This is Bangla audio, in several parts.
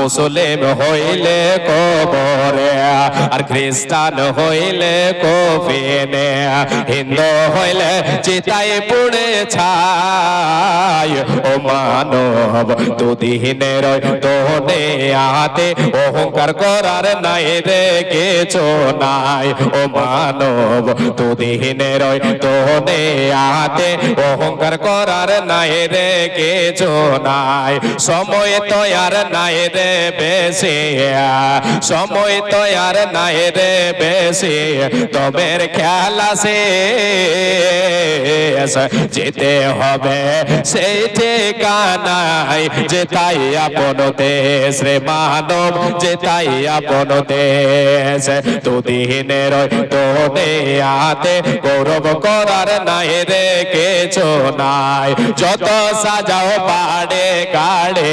মুসলিম হইলে কবরে আর খ্রিস্টান হইলে কফিনে। হিন্দু হইলে চিতায় পুড়ে ছাই। ও মানব দুদিনের তোনে আতে অহংকার করার নাই কিছু নাই। ও মানব দুদিনের তোনে আতে অহংকার করার নাই কিছু নাই। সময় তো আর নাই রে, বেশি। সময় তো আর নাই রে, বেশি। তবের খেলা শেষ, যেতে হবে সেই ঠিকানায় যে তাই আপন দেশ রে মানব যে তাই আপন দেশ। দুদিনের তোনে আতে গৌরব করার নাই রে কিছু নাই। যত সাজাও পাড়ে গাড়ে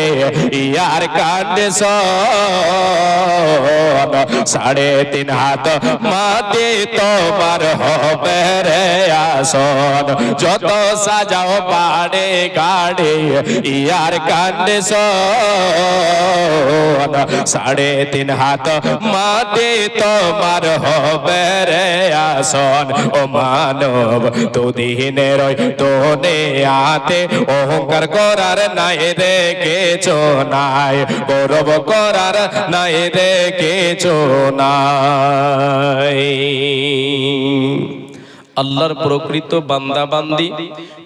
ইয়ার কাণ্ডে সাড়ে তিন হাত মাটি তোমার হবে রে আসন। যত সাজাও পাড়ে গাড়ে ইয়ার সন সাড়ে তিন হাত মাটি তোমার হবে রে আসন ও মানব দুদিনের তোনে আতে অহংকার করার নাই রে কিছু নাই গৌরব করার নাই রে কিছু নাই আল্লাহর প্রকৃত বান্দাবান্দি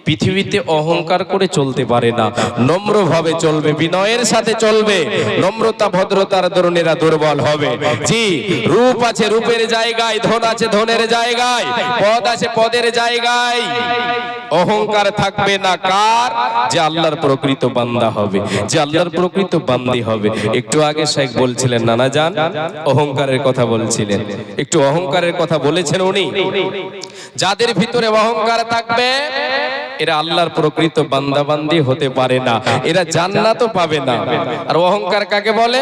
পৃথিবীতে অহংকার করে চলতে পারে না। নম্রভাবে চলবে, বিনয়ের সাথে চলবে, নম্রতা, ভদ্রতার দরুনেরা দুর্বল হবে। জি, রূপ আছে রূপের জায়গায়, ধন আছে ধনের জায়গায়, পদ আছে পদের জায়গায়। অহংকার থাকবে না কার? যে আল্লাহর প্রকৃত বান্দা হবে, যে আল্লাহর প্রকৃত বান্দি হবে। একটু আগে শেখ বলছিলেন, নানা যান অহংকারের কথা বলছিলেন। একটু অহংকারের কথা বলেছেন উনি। যাদের ভিতরে অহংকার থাকবে, এরা আল্লাহর প্রকৃত বান্দাবান্দি হতে পারে না, এরা জান্নাতও পাবে না। আর অহংকার কাকে বলে?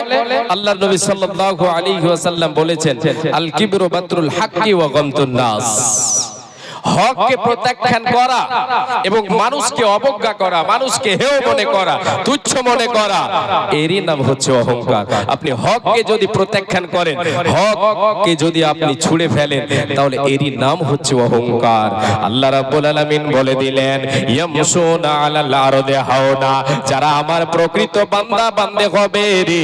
আল্লাহর নবী সাল্লাল্লাহু আলাইহি ওয়াসাল্লাম বলেছেন আল কিবরু বাতরুল হাক্কি ওয়া গামতুন নাস। হককে প্রত্যাখ্যান করা এবং মানুষকে অবজ্ঞা করা মানুষকে হেয় মনে করা তুচ্ছ মনে করা। এরই নাম হচ্ছে অহংকার। আপনি হককে যদি প্রত্যাখ্যান করেন হককে যদি আপনি ছুঁড়ে ফেলেন তাহলে এরই নাম হচ্ছে অহংকার। আল্লাহ রাব্বুল আলামিন বলে দিলেন ইয়ামশুনা আলাল আরদি হাওনা যারা আমার প্রকৃত বান্দা বান্দে হবে রে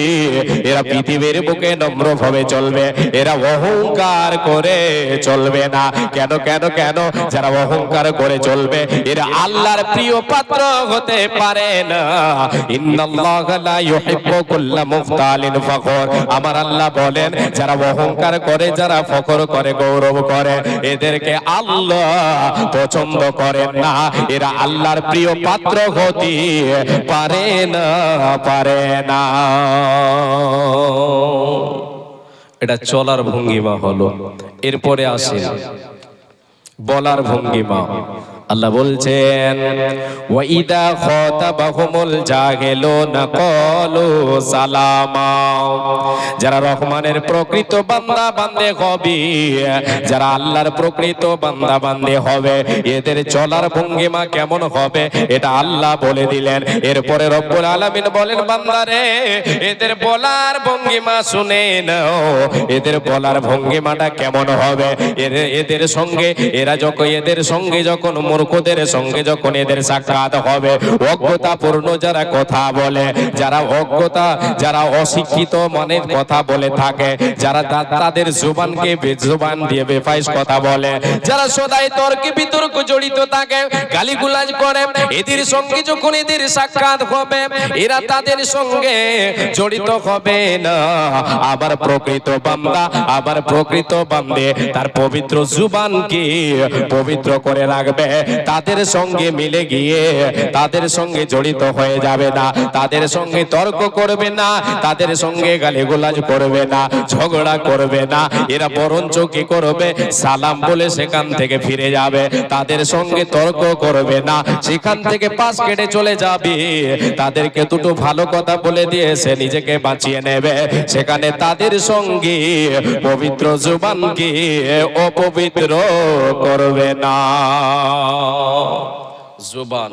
এরা পৃথিবীর বুকে নম্রভাবে চলবে এরা অহংকার করে চলবে না। কেন কেন কেন? যারা অহংকার করে চলবে, এরা আল্লাহর প্রিয় পাত্র হতে পারে না। আমার আল্লাহ বলেন, যারা অহংকার করে, যারা ফখর করে, গৌরব করে, এদেরকে আল্লাহ পছন্দ করেন না। এরা আল্লাহর প্রিয় পাত্র হতে পারে না পারে না। এটা চলার ভঙ্গিমা হলো। এরপরে আসে বলার ভঙ্গিমা। আল্লাহ বলছেন, ওয়াইদা খাতাবাহুমুল জাহিলুনা ক্বালু সালামা। যারা রহমানের প্রকৃত বান্দা, বান্দে হবে। যারা আল্লাহর প্রকৃত বান্দা, বান্দে হবে। এদের চলার ভঙ্গিমা কেমন হবে? এটা আল্লাহ বলে দিলেন। এরপরে রব্বুল আলামিন বলেন বান্দারে এদের বলার ভঙ্গিমা শুনে নাও। এদের বলার ভঙ্গিমাটা কেমন হবে? এদের এদের সঙ্গে, এরা যখন এদের সঙ্গে যখন মূর্খদের সঙ্গে যখন এদের সাক্ষাৎ হবে, অজ্ঞতাপূর্ণ যারা কথা বলে, যারা অজ্ঞতা, যারা অশিক্ষিত মনের কথা বলে থাকে, যারা তাদের জুবানকে বেজুবান দিয়ে বেফাইস কথা বলে, যারা সদাই তর্কে বিতর্ক জড়িত থাকে, গালিগুলাজ করে, এদের সঙ্গে যখন এদের সাক্ষাৎ হবে, এরা তাদের সঙ্গে জড়িত হবে না। আবার প্রকৃত বান্দা, আবার প্রকৃত বান্দে, তার পবিত্র জুবানকে পবিত্র করে রাখবে। তাদের সঙ্গে মিলে গিয়ে, তাদের সঙ্গে জড়িত হয়ে যাবে না, তাদের সঙ্গে তর্ক করবে না, তাদের সঙ্গে গালিগুলাজ করবে না, ঝগড়া করবে না। এরা বরঞ্চ কি করবে? সালাম বলে সেখান থেকে ফিরে যাবে। তাদের সঙ্গে তর্ক করবে না। সেখান থেকে পাশ কেটে চলে যাবে, তাদেরকে দুটো ভালো কথা বলে দিয়ে সে নিজেকে বাঁচিয়ে নেবে। সেখানে তাদের সঙ্গে পবিত্র জুবানকে অপবিত্র করবে না। জুবান।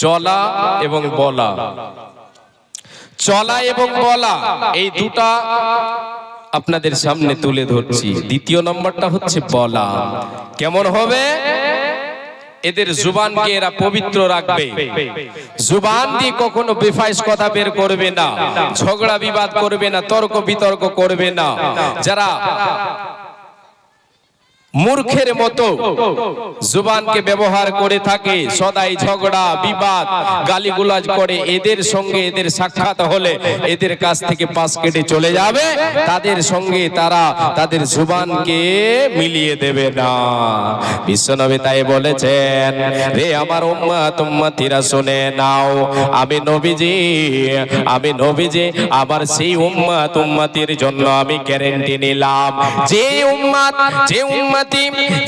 চলা এবং বলা। চলা এবং বলা, এই দুটা আপনাদের সামনে তুলে ধরছি। দ্বিতীয় নম্বরটা হচ্ছে বলা। কেমন হবে? এদের জুবানকে এরা পবিত্র রাখবে। জুবান দিয়ে কখনো বেফাইস কথা বের করবে না, ঝগড়া বিবাদ করবে না, তর্ক বিতর্ক করবে না। যারা মূর্খের মতো জুবানকে ব্যবহার করে থাকে সদাই ঝগড়া বিবাদ গালিগুলাজ করে। এদের সঙ্গে এদের সাক্ষাৎ হলে এদের কাছ থেকে পাশ কেটে চলে যাবে। তাদের সঙ্গে তারা তাদের জুবানকে মিলিয়ে দেবে না। বিশ্বনবী তাই বলেছেন রে আমার উম্মা তুম্মাতিরা শুনে নাও আমি নবীজি আমি নবীজি আবার সেই উম্মা তুম্মাতির জন্য আমি গ্যারেন্টি নিলাম। যে উম্মাত যে উম্মাতি